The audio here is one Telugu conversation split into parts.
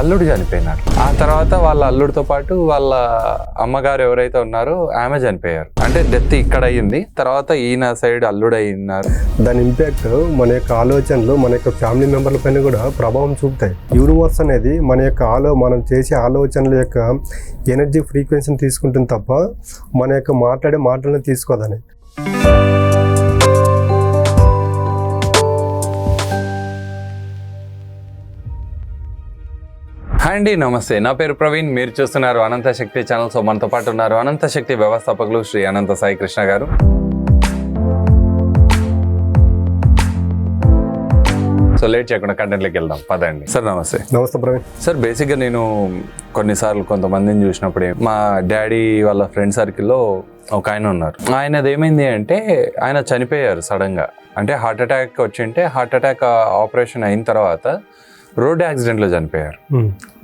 అల్లుడు చనిపోయినారు ఆ తర్వాత వాళ్ళ అల్లుడితో పాటు వాళ్ళ అమ్మగారు ఎవరైతే ఉన్నారో ఆమె చనిపోయారు. అంటే డెత్ ఇక్కడ అయ్యింది. తర్వాత ఈయన సైడ్ అల్లుడు అయినారు దాని ఇంపాక్ట్ మన యొక్క ఆలోచనలు మన యొక్క ఫ్యామిలీ మెంబర్ల పైన కూడా ప్రభావం చూపుతాయి. యూనివర్స్ అనేది మన యొక్క ఆలో మనం చేసే ఆలోచనల యొక్క ఎనర్జీ ఫ్రీక్వెన్సీని తీసుకుంటుంది తప్ప మన యొక్క మాట్లాడే మాటలను తీసుకోదని. అండి నమస్తే. నా పేరు ప్రవీణ్. మీరు చూస్తున్నారు అనంత శక్తి ఛానల్. సో మనతో పాటు ఉన్నారు అనంత శక్తి వ్యవస్థాపకులు శ్రీ అనంత సాయి కృష్ణ గారు. సో లేట్ చేయకుండా కంటెంట్లోకి వెళ్దాం. పదండి. సార్ నమస్తే. నమస్తే ప్రవీణ్. సార్ బేసిక్గా నేను కొన్నిసార్లు కొంతమందిని చూసినప్పుడు మా డాడీ వాళ్ళ ఫ్రెండ్ సర్కిల్లో ఒక ఆయన ఉన్నారు. ఆయనది ఏమైంది అంటే ఆయన చనిపోయారు సడన్గా. అంటే హార్ట్ అటాక్ వచ్చింటే హార్ట్ అటాక్ ఆపరేషన్ అయిన తర్వాత రోడ్ యాక్సిడెంట్లో చనిపోయారు.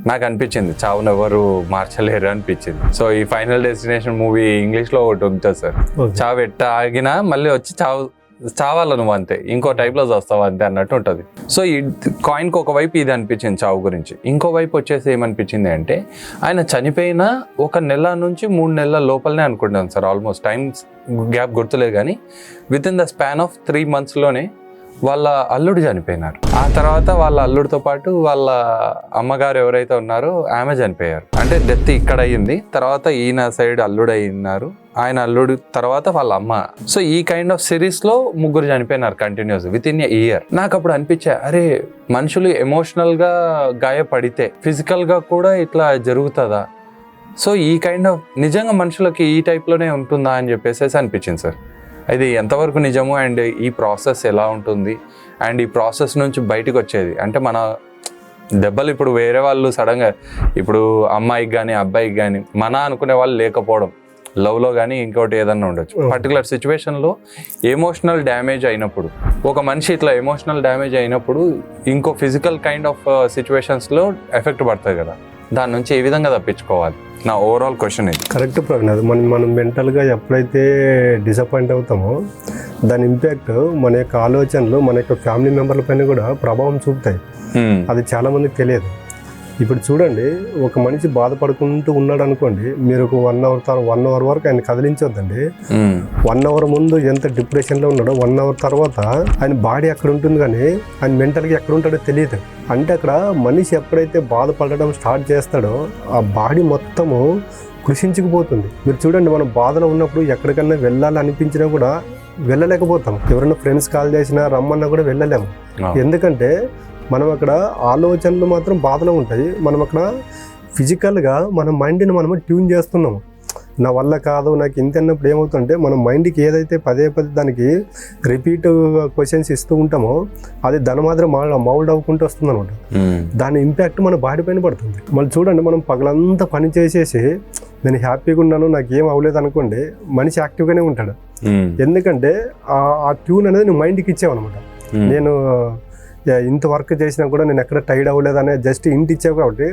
నాకు అనిపించింది చావును ఎవరు మార్చలేరు అనిపించింది. సో ఈ ఫైనల్ డెస్టినేషన్ మూవీ ఇంగ్లీష్లో ఒకటి ఉంటుంది సార్. చావు ఎట్ట ఆగినా మళ్ళీ వచ్చి చావు చావాల నువ్వు అంతే. ఇంకో టైప్లో వస్తావు అంతే అన్నట్టు ఉంటుంది. సో ఈ కాయిన్కి ఒక వైపు ఇది అనిపించింది చావు గురించి. ఇంకో వైపు వచ్చేసి ఏమనిపించింది అంటే ఆయన చనిపోయిన ఒక నెల నుంచి మూడు నెలల లోపలనే అనుకుంటాను సార్. ఆల్మోస్ట్ టైం గ్యాప్ గుర్తులేదు కానీ within the span of three మంత్స్లోనే వాళ్ళ అల్లుడు చనిపోయినారు. ఆ తర్వాత వాళ్ళ అల్లుడితో పాటు వాళ్ళ అమ్మగారు ఎవరైతే ఉన్నారో ఆమె చనిపోయారు. అంటే డెత్ ఇక్కడ అయ్యింది. తర్వాత ఈయన సైడ్ అల్లుడు అయినారు. ఆయన అల్లుడు తర్వాత వాళ్ళ అమ్మ. సో ఈ కైండ్ ఆఫ్ సిరీస్లో ముగ్గురు చనిపోయినారు కంటిన్యూస్ విత్ ఇన్ ఇయర్ నాకు అప్పుడు అనిపించే అరే మనుషులు ఎమోషనల్గా గాయపడితే ఫిజికల్గా కూడా ఇట్లా జరుగుతుందా? సో ఈ కైండ్ ఆఫ్ నిజంగా మనుషులకి ఈ టైప్లోనే ఉంటుందా అని చెప్పేసి అనిపించింది సార్ ఇది ఎంతవరకు నిజము అండ్ ఈ ప్రాసెస్ ఎలా ఉంటుంది? అండ్ ఈ ప్రాసెస్ నుంచి బయటకు వచ్చేది. అంటే మన దెబ్బలు ఇప్పుడు వేరే వాళ్ళు సడన్గా ఇప్పుడు అమ్మాయికి కానీ అబ్బాయికి కానీ మన అనుకునే వాళ్ళు లేకపోవడం. లవ్లో కానీ ఇంకోటి ఏదన్నా ఉండొచ్చు. పర్టికులర్ సిచ్యువేషన్లో ఎమోషనల్ డ్యామేజ్ అయినప్పుడు ఒక మనిషి ఇట్లా ఎమోషనల్ డ్యామేజ్ అయినప్పుడు ఇంకో ఫిజికల్ కైండ్ ఆఫ్ సిచ్యువేషన్స్లో ఎఫెక్ట్ పడుతుంది కదా. దాని నుంచి ఏ విధంగా తప్పించుకోవాలి? నా ఓవరాల్ క్వశ్చన్ ఇది. కరెక్ట్ అది మనం మనం మెంటల్గా ఎప్పుడైతే డిసప్పాయింట్ అవుతామో దాని ఇంపాక్ట్ మన యొక్క ఆలోచనలు మన యొక్క ఫ్యామిలీ మెంబర్ల పైన కూడా ప్రభావం చూపుతాయి. Hmm. అది చాలా మందికి తెలియదు. ఇప్పుడు చూడండి ఒక మనిషి బాధపడుకుంటూ ఉన్నాడు అనుకోండి మీరు ఒక వన్ అవర్ తర్వాత వన్ అవర్ వరకు ఆయన కదిలించొద్దండి. వన్ అవర్ ముందు ఎంత డిప్రెషన్లో ఉన్నాడో వన్ అవర్ తర్వాత ఆయన బాడీ ఎక్కడ ఉంటుంది కానీ ఆయన మెంటల్గా ఎక్కడ ఉంటాడో తెలియదు. అంటే అక్కడ మనిషి ఎప్పుడైతే బాధపడడం స్టార్ట్ చేస్తాడో ఆ బాడీ మొత్తము కృషించుకుపోతుంది. మీరు చూడండి మనం బాధలో ఉన్నప్పుడు ఎక్కడికన్నా వెళ్ళాలి అనిపించినా కూడా వెళ్ళలేకపోతాం. ఎవరైనా ఫ్రెండ్స్ కాల్ చేసినా రమ్మన్నా కూడా వెళ్ళలేము. ఎందుకంటే మనం అక్కడ ఆలోచనలు మాత్రం బాధలో ఉంటాయి మనం అక్కడ ఫిజికల్గా మన మైండ్ని మనం ట్యూన్ చేస్తున్నాము నా వల్ల కాదు నాకు ఇంత అన్నప్పుడు ఏమవుతుందంటే మన మైండ్కి ఏదైతే పదే పదే దానికి రిపీట్ క్వశ్చన్స్ ఇస్తూ ఉంటామో అది దాని మాత్రం మౌల్డ్ అవ్వకుంటూ వస్తుంది అనమాట. దాని ఇంపాక్ట్ మన బాడీ పైన పడుతుంది మళ్ళీ చూడండి మనం పగలంతా పని చేసేసి నేను హ్యాపీగా ఉన్నాను నాకు ఏం అవ్వలేదు అనుకోండి మనిషి యాక్టివ్గానే ఉంటాడు. ఎందుకంటే ఆ- ట్యూన్ అనేది నువ్వు మైండ్కి ఇచ్చావన్నమాట Hmm. నేను ఇంత వర్క్ చేసినా కూడా నేను ఎక్కడ టైర్డ్ అవ్వలేదు అనే జస్ట్ ఇంటి ఇచ్చావు కాబట్టి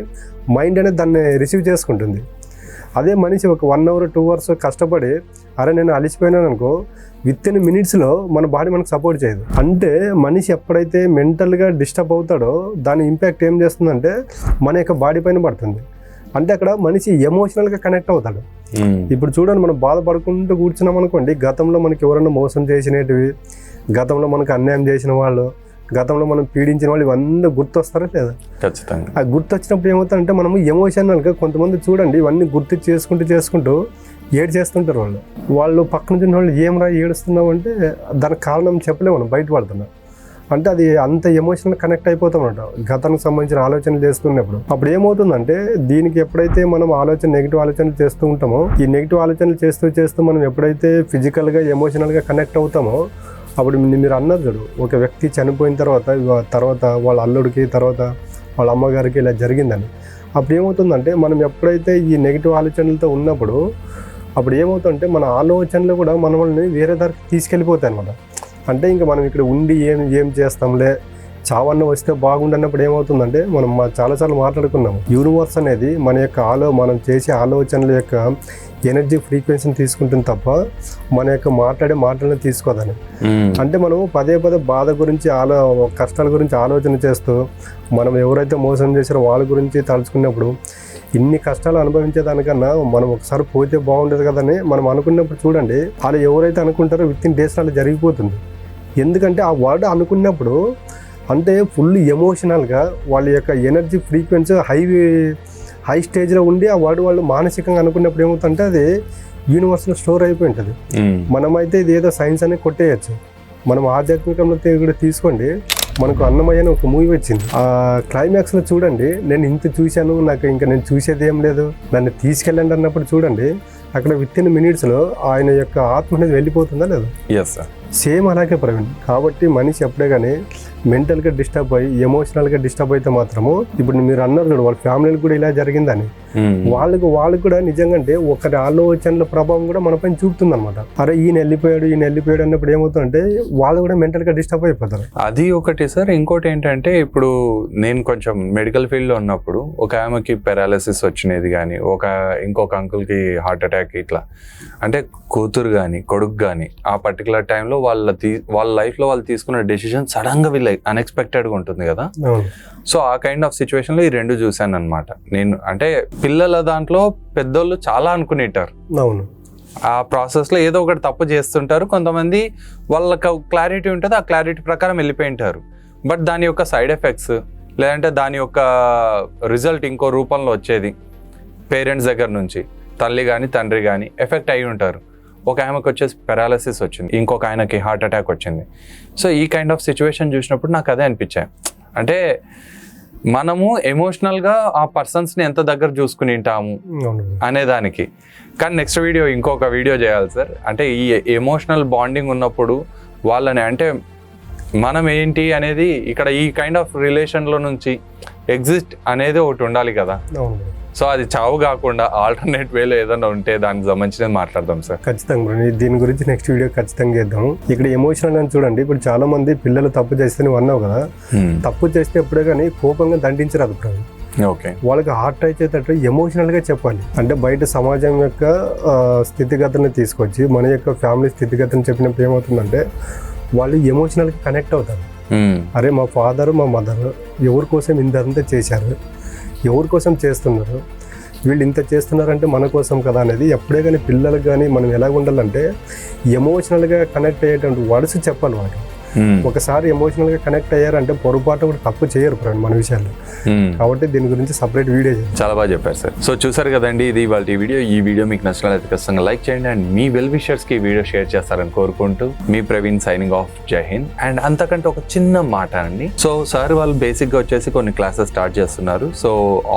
మైండ్ అనేది దాన్ని రిసీవ్ చేసుకుంటుంది. అదే మనిషి ఒక వన్ అవర్ టూ అవర్స్ కష్టపడి అరే నేను అలిసిపోయినాను అనుకో విత్ ఇన్ మినిట్స్లో మన బాడీ మనకు సపోర్ట్ చేయదు. అంటే మనిషి ఎప్పుడైతే మెంటల్గా డిస్టర్బ్ అవుతాడో దాని ఇంపాక్ట్ ఏం చేస్తుందంటే మన యొక్క బాడీ పైన పడుతుంది. అంటే అక్కడ మనిషి ఎమోషనల్గా కనెక్ట్ అవుతాడు. ఇప్పుడు చూడండి మనం బాధపడుకుంటూ కూర్చున్నాం అనుకోండి గతంలో మనకి ఎవరైనా మోసం చేసినటివి గతంలో మనకు అన్యాయం చేసిన వాళ్ళు గతంలో మనం పీడించిన వాళ్ళు ఇవన్నీ గుర్తొస్తారా లేదా? ఖచ్చితంగా. ఆ గుర్తొచ్చినప్పుడు ఏమవుతారంటే మనము ఎమోషనల్గా కొంతమంది చూడండి ఇవన్నీ గుర్తు చేసుకుంటూ చేసుకుంటూ ఏడు చేస్తుంటారు వాళ్ళు. వాళ్ళు పక్కన ఉన్న వాళ్ళు ఏమరా ఏడుస్తున్నావు అంటే దానికి కారణం చెప్పలేము మనం బయట పడుతున్నాం. అంటే అది అంత ఎమోషనల్ కనెక్ట్ అయిపోతాం అనమాట గతానికి సంబంధించిన ఆలోచనలు చేస్తున్నప్పుడు అప్పుడు ఏమవుతుందంటే దీనికి ఎప్పుడైతే మనం ఆలోచన నెగిటివ్ ఆలోచనలు చేస్తూ ఉంటామో ఈ నెగిటివ్ ఆలోచనలు చేస్తూ చేస్తూ మనం ఎప్పుడైతే ఫిజికల్గా ఎమోషనల్గా కనెక్ట్ అవుతామో అప్పుడు మీరు అన్నారు చూడు ఒక వ్యక్తి చనిపోయిన తర్వాత తర్వాత వాళ్ళ అల్లుడికి తర్వాత వాళ్ళ అమ్మగారికి ఇలా జరిగిందని. అప్పుడు ఏమవుతుందంటే మనం ఎప్పుడైతే ఈ నెగిటివ్ ఆలోచనలతో ఉన్నప్పుడు అప్పుడు ఏమవుతుందంటే మన ఆలోచనలు కూడా మనల్ని వేరే దారికి తీసుకెళ్ళిపోతాయి అనమాట అంటే ఇంకా మనం ఇక్కడ ఉండి ఏం ఏం చేస్తాంలే చావన్న వస్తే బాగుండన్నప్పుడు ఏమవుతుందంటే మనం చాలాసార్లు మాట్లాడుకున్నాం యూనివర్స్ అనేది మన యొక్క ఆలో మనం చేసే ఆలోచనల యొక్క ఎనర్జీ ఫ్రీక్వెన్సీని తీసుకుంటుంది తప్ప మన యొక్క మాట్లాడే మాటలను తీసుకోదని. అంటే మనం పదే పదే బాధ గురించి ఆలో కష్టాల గురించి ఆలోచన చేస్తూ మనం ఎవరైతే మోసం చేశారో వాళ్ళ గురించి తలుచుకున్నప్పుడు ఇన్ని కష్టాలు అనుభవించేదానికన్నా మనం ఒకసారి పోతే బాగుండేది కదని మనం అనుకున్నప్పుడు చూడండి వాళ్ళు ఎవరైతే అనుకుంటారో విత్ ఇన్ డేస్ అలా జరిగిపోతుంది. ఎందుకంటే ఆ వర్డ్ అనుకున్నప్పుడు అంటే ఫుల్ ఎమోషనల్గా వాళ్ళ యొక్క ఎనర్జీ ఫ్రీక్వెన్సీ హై హై స్టేజ్లో ఉండి ఆ వర్డ్ వాళ్ళు మానసికంగా అనుకున్నప్పుడు ఏమవుతుందంటే అది యూనివర్స్లో స్టోర్ అయిపోయి ఉంటుంది. మనమైతే ఇది ఏదో సైన్స్ అనేది కొట్టేయచ్చు. మనం ఆధ్యాత్మికంలో కూడా తీసుకోండి. మనకు అన్నమయ్య అని ఒక మూవీ వచ్చింది. ఆ క్లైమాక్స్లో చూడండి. నేను ఇంత చూశాను నాకు ఇంకా నేను చూసేది ఏం లేదు. నన్ను తీసుకెళ్ళండి అన్నప్పుడు చూడండి. అక్కడ విత్ ఇన్ మినిట్స్లో ఆయన యొక్క ఆత్మ అనేది వెళ్ళిపోతుందా లేదు? ఎస్ సార్ సేమ్ అలాగే ప్రవీణ్. కాబట్టి మనిషి ఎప్పుడే కానీ మెంటల్గా డిస్టర్బ్ అయ్యి ఎమోషనల్గా డిస్టర్బ్ అయితే మాత్రము ఇప్పుడు మీరు అన్నారు చూడు వాళ్ళ ఫ్యామిలీకి కూడా ఇలా జరిగిందని. వాళ్ళకు వాళ్ళకు కూడా నిజంగా అంటే ఒకరి ఆలోచనల ప్రభావం కూడా మన పైన చూపుతుంది అనమాట అరే ఈయన వెళ్ళిపోయాడు ఈయన వెళ్ళిపోయాడు అన్నప్పుడు ఏమవుతుందంటే వాళ్ళు కూడా మెంటల్గా డిస్టర్బ్ అయిపోతారు. అది ఒకటి సార్. ఇంకోటి ఏంటంటే ఇప్పుడు నేను కొంచెం మెడికల్ ఫీల్డ్లో ఉన్నప్పుడు ఒక ఆమెకి పెరాలసిస్ వచ్చినది కానీ ఒక ఇంకొక అంకుల్కి హార్ట్ అటాక్ ఇట్లా. అంటే కూతురు కానీ కొడుకు కానీ ఆ పర్టికులర్ టైంలో వాళ్ళ తీ వాళ్ళ లైఫ్లో వాళ్ళు తీసుకున్న డెసిషన్ సడన్గా వీళ్ళ అన్ఎక్స్పెక్టెడ్గా ఉంటుంది కదా. సో ఆ కైండ్ ఆఫ్ సిచ్యువేషన్లో ఈ రెండు చూశాను అనమాట నేను అంటే పిల్లల దాంట్లో పెద్దోళ్ళు చాలా అనుకునేటారు. అవును. ఆ ప్రాసెస్లో ఏదో ఒకటి తప్పు చేస్తుంటారు. కొంతమంది వాళ్ళకి క్లారిటీ ఉంటుంది ఆ క్లారిటీ ప్రకారం వెళ్ళిపోయి ఉంటారు. బట్ దాని యొక్క సైడ్ ఎఫెక్ట్స్ లేదంటే దాని యొక్క రిజల్ట్ ఇంకో రూపంలో వచ్చేది. పేరెంట్స్ దగ్గర నుంచి తల్లి కానీ తండ్రి కానీ ఎఫెక్ట్ అయి ఉంటారు. ఒక ఆమెకు వచ్చేసి పెరాలసిస్ వచ్చింది. ఇంకొక ఆయనకి హార్ట్ అటాక్ వచ్చింది. సో ఈ కైండ్ ఆఫ్ సిచ్యువేషన్ చూసినప్పుడు నాకు అదే అనిపించాయి అంటే మనము ఎమోషనల్గా ఆ పర్సన్స్ని ఎంత దగ్గర చూసుకుని ఉంటాము అనేదానికి. కానీ నెక్స్ట్ వీడియో ఇంకొక వీడియో చేయాలి సార్ అంటే ఈ ఎమోషనల్ బాండింగ్ ఉన్నప్పుడు వాళ్ళని అంటే మనం ఏంటి అనేది ఇక్కడ ఈ కైండ్ ఆఫ్ రిలేషన్లో నుంచి ఎగ్జిస్ట్ అనేది ఒకటి ఉండాలి కదా. సో అది చావు కాకుండా ఆల్టర్నేట్ వేలో ఏదైనా ఉంటే దానికి సంబంధించినది మాట్లాడదాం సార్ ఖచ్చితంగా దీని గురించి నెక్స్ట్ వీడియో ఖచ్చితంగా చేద్దాం ఇక్కడ ఎమోషనల్ అని చూడండి. ఇప్పుడు చాలా మంది పిల్లలు తప్పు చేస్తే నువ్వు అన్నావు కదా. తప్పు చేస్తే ఎప్పుడే కానీ కోపంగా దండించరాదు ఓకే వాళ్ళకి హార్ట్ అయ్యేటట్టు ఎమోషనల్గా చెప్పాలి. అంటే బయట సమాజం యొక్క స్థితిగతులను తీసుకొచ్చి మన యొక్క ఫ్యామిలీ స్థితిగతులను చెప్పినప్పుడు ఏమవుతుందంటే వాళ్ళు ఎమోషనల్గా కనెక్ట్ అవుతారు. అరే మా ఫాదర్ మా మదర్ ఎవరి కోసం ఇంతంతా చేశారు? ఎవరి కోసం చేస్తున్నారు? వీళ్ళు ఇంత చేస్తున్నారంటే మన కోసం కదా అనేది ఎప్పుడే కానీ పిల్లలకు కానీ మనం ఎలా ఉండాలంటే ఎమోషనల్గా కనెక్ట్ అయ్యేటువంటి వర్డ్స్ చెప్పాలి వాడు ఒకసారి ఎమోషనల్గా కనెక్ట్ అయ్యారంటే పొరపాటు కూడా తప్పు చేయరు మన విషయాల్లో. కాబట్టి దీని గురించి సపరేట్ వీడియో చాలా బాగా చెప్పారు సార్. సో చూసారు కదండి ఇది వాళ్ళ వీడియో ఈ వీడియో మీకు నచ్చినట్లయితే ఖచ్చితంగా లైక్ చేయండి అండ్ మీ వెల్ విషర్స్కి వీడియో షేర్ చేస్తారని కోరుకుంటూ మీ ప్రవీణ్ సైనింగ్ ఆఫ్ జై హింద్. అండ్ అంతకంటే ఒక చిన్న మాట అండి. సో సార్ వాళ్ళు బేసిక్గా వచ్చేసి కొన్ని క్లాసెస్ స్టార్ట్ చేస్తున్నారు. సో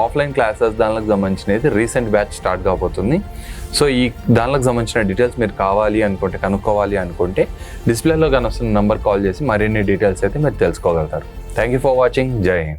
ఆఫ్లైన్ క్లాసెస్ దానికి సంబంధించినది రీసెంట్ బ్యాచ్ స్టార్ట్ కాబోతుంది. సో ఈ దానికి సంబంధించిన డీటెయిల్స్ మీరు కావాలి అనుకుంటే కనుక్కోవాలి అనుకుంటే డిస్ప్లేలో కనొస్తున్న నంబర్ కాల్ చేసి మరిన్ని డీటెయిల్స్ అయితే మీరు తెలుసుకోగలుగుతారు థ్యాంక్ యూ ఫర్ వాచింగ్ జై హింద్